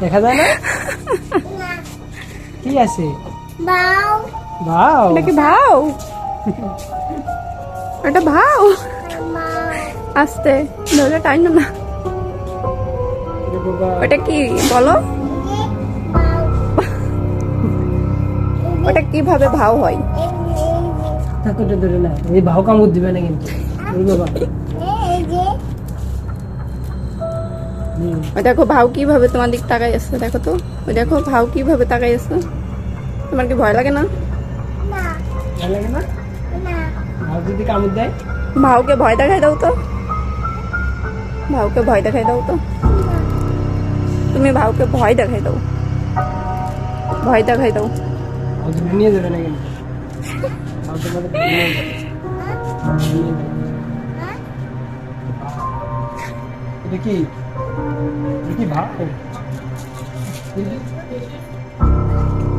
দেখা যায় না? কি আছে? বাও। এটা কি ভাও? এটা ভাও? আস্তে। ধরে টাইম না। ওটা কি? বলো। ওটা কীভাবে ভাও হয়? থাকো ধরে না এই ভাও কামড় দিবে না কিন্তু। বাবা ওই দেখো ভাও কীভাবে তোমার দিক তাকাই আছে দেখো তো। ওই দেখো ভাও কীভাবে তাকাই আছে। তোমার কি ভয় লাগে না? না। ভালো লাগে না? না। যদি কামড় দেয়? ভাউকে ভয় দেখাই দাও তো। ভাউকে ভয় দেখাই দাও তো। তুমি ভাউকে ভয় দেখাই দাও। ভয় দেখাই দাও। নিয়ে যাবে না কিন্তু যাবে। এটা কি? Hindi ba? Hindi.